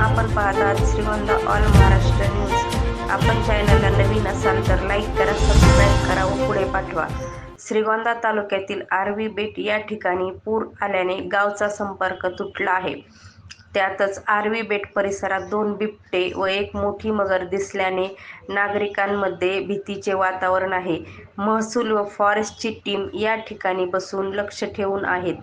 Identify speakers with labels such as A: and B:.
A: आपण पाहतात Shrigonda all Maharashtra news. आपण चॅनलला नवीन असाल तर लाईक करा सबस्क्राईब करा व पुढे पाठवा. श्रीगोंदा तालुक्यातील आरवी बेट या ठिकाणी पूर आल्याने गावचा संपर्क तुटला आहे. त्यातच आरवी बेट परिसरात दोन बिबटे व एक मोठी मगर दिसल्याने नागरिकांमध्ये भीतीचे वातावरण आहे. महसूल व फॉरेस्टची टीम या ठिकाणी बसून लक्ष ठेवून आहेत.